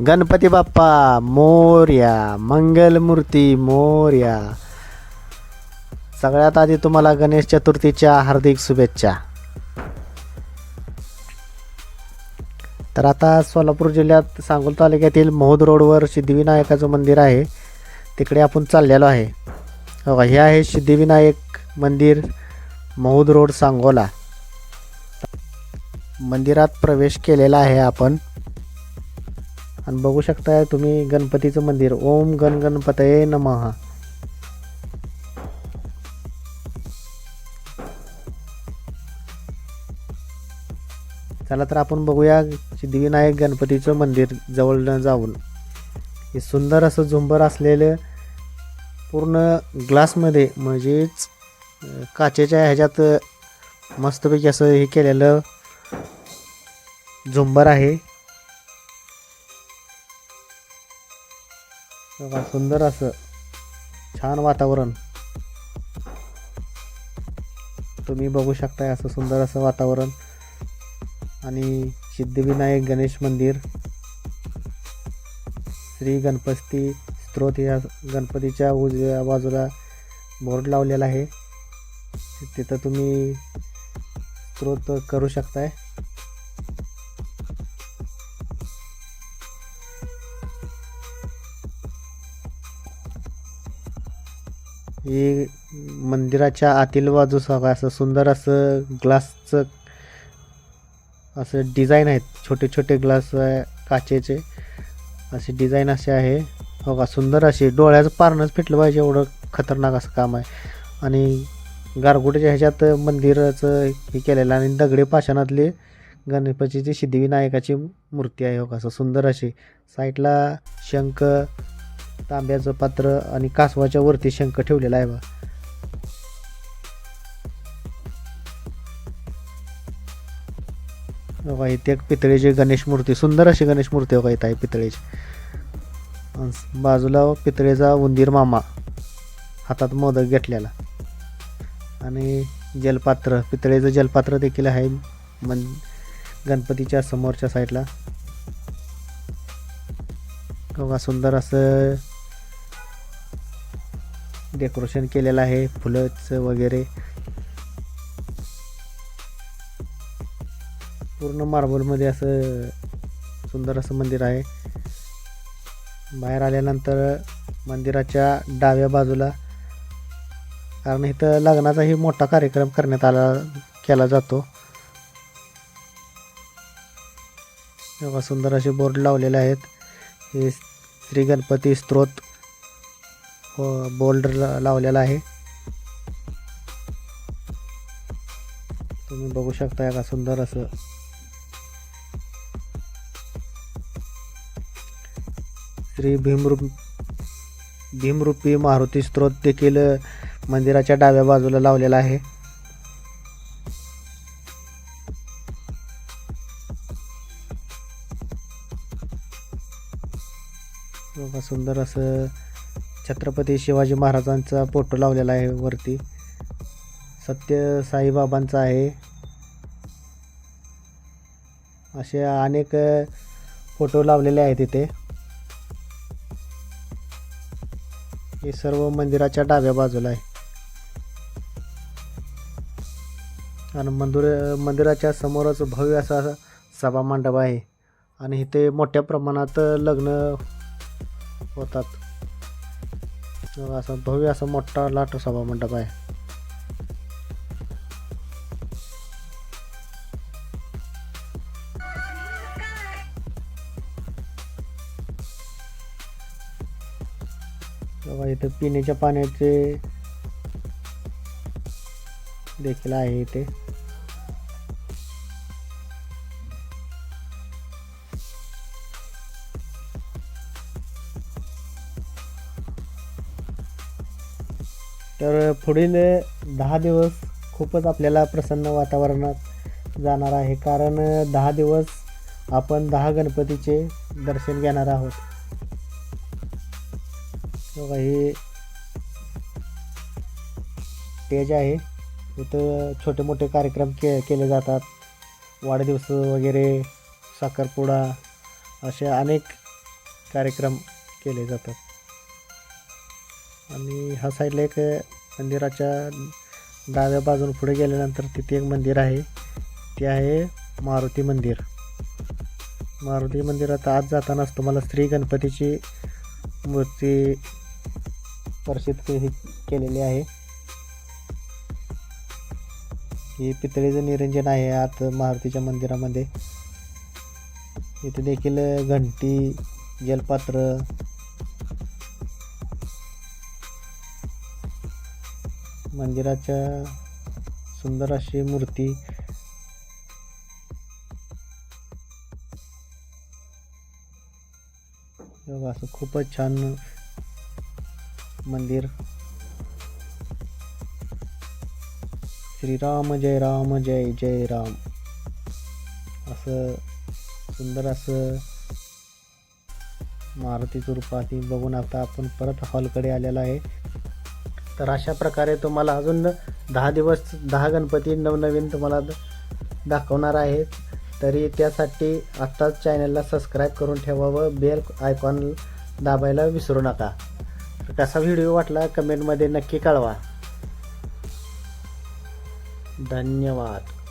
गणपती बाप्पा मोर्या मंगलमूर्ती मोर्या. सगळ्यात आधी तुम्हाला गणेश चतुर्थीच्या हार्दिक शुभेच्छा. तर आता सोलापूर जिल्ह्यात सांगोल तालुक्यातील मोहोद रोडवर सिद्धिविनायकाचं मंदिर आहे. तिकडे आपण चाललेलो आहे. हो हे आहे सिद्धिविनायक मंदिर मोहोद रोड सांगोला. मंदिरात प्रवेश केलेला आहे आपण. आणि बघू शकताय तुम्ही गणपतीचं मंदिर. ओम गण गणपतये नमः. चला तर आपण बघूया सिद्धिविनायक गणपतीचं मंदिर जवळ जाऊन. हे सुंदर असं झुंबर असलेलं पूर्ण ग्लासमध्ये म्हणजेच काचेच्या ह्याच्यात मस्तपैकी असं हे केलेलं झुंबर आहे. बघा, सुंदर असं छान वातावरण. तुम्ही बघू शकताय असं सुंदर असं वातावरण. आणि सिद्धिविनायक गणेश मंदिर. श्री गणपती स्त्रोत या गणपतीच्या उजव्या बाजूला बोर्ड लावलेला आहे. तिथं तुम्ही स्त्रोत करू शकताय. ही मंदिराच्या आतील बाजूस बघा असं सुंदर असं ग्लासचं असं डिझाईन आहेत. छोटे छोटे ग्लास काचेचे. असे डिझाईन असे आहे. हो का सुंदर असे डोळ्याचं पारणंच फिटलं पाहिजे एवढं खतरनाक असं काम आहे. आणि गारगोटीच्या ह्याच्यात मंदिराचं हे केलेलं आहे आणि दगडी पाषाणातले गणपतीची सिद्धिविनायकाची मूर्ती आहे. हो का असं सुंदर अशी. साईडला शंख तांब्याचं पात्र आणि कासवाच्या वरती शंख ठेवलेला आहे बा. बघा इथे एक पितळेची गणेश मूर्ती सुंदर अशी गणेश मूर्ती बघा इथं आहे पितळेची. बाजूला पितळेचा उंदीर मामा हातात मोदक घेतलेला. आणि जलपात्र पितळेचं जलपात्र देखील आहे मन गणपतीच्या समोरच्या साईडला. बघा सुंदर असं डेकोरेशन केलेलं आहे फुलंच वगैरे. पूर्ण मार्बलमध्ये असं सुंदर असं मंदिर आहे. बाहेर आल्यानंतर मंदिराच्या डाव्या बाजूला कारण इथं लग्नाचाही मोठा कार्यक्रम करण्यात आला केला जातो. सुंदर असे बोर्ड लावलेले आहेत. हे श्री गणपती स्त्रोत बोल्डर लावलेला आहे. तुम्ही बघू शकता का सुंदर असं. श्री भीमरूप भीमरूपी मारुती स्त्रोत देखील मंदिराच्या डाव्या बाजूला लावलेला आहे. बघा सुंदर असं छत्रपती शिवाजी महाराजांचा फोटो लावलेला आहे वरती. सत्य साईबाबांचा आहे. असे अनेक फोटो लावलेले आहेत इथे. हे सर्व मंदिराच्या डाव्या बाजूला आहे. आणि मंदिर मंदिराच्या समोरच भव्य असा सभा मंडप आहे. आणि इथे मोठ्या प्रमाणात लग्न होतात. असा भव्य असा मोठा लाट सभा मंडप आहे. तेव्हा इथे पिण्याच्या पाण्याचे देखील आहे इथे. तर पुढील दहा दिवस खूपच आपल्याला प्रसन्न वातावरणात जाणार आहे. कारण दहा दिवस आपण दहा गणपतीचे दर्शन घेणार आहोत. बघा हे स्टेज आहे. इथं छोटे मोठे कार्यक्रम के केले जातात. वाढदिवस वगैरे साखरपुडा असे अनेक कार्यक्रम केले जातात. आणि ह्या साईडला एक मंदिराच्या डाव्या बाजून पुढे गेल्यानंतर तिथे एक मंदिर आहे. ते आहे मारुती मंदिर. मारुती मंदिरात आत जातानाच तुम्हाला श्री गणपतीची मूर्ती प्रसिद्ध केलेली आहे. ही पितळेचं निरंजन आहे आत मारुतीच्या मंदिरामध्ये. इथे देखील घंटी जलपात्र मंदिराच्या सुंदर अशी मूर्ती. असं खूपच छान मंदिर. श्रीराम जय राम जय जय राम. असं सुंदर असं मारुतीचं रूपात बघून आता आपण परत हॉलकडे आलेलो आहे. तर अशा प्रकारे तुम्हाला अजून दहा दिवस दहा गणपती नवनवीन तुम्हाला दाखवणार आहे तरी त्यासाठी आत्ताच चॅनलला सबस्क्राईब करून ठेवावं बेल आयकॉन दाबायला विसरू नका. कसा व्हिडिओ वाटला कमेंटमध्ये नक्की कळवा. धन्यवाद.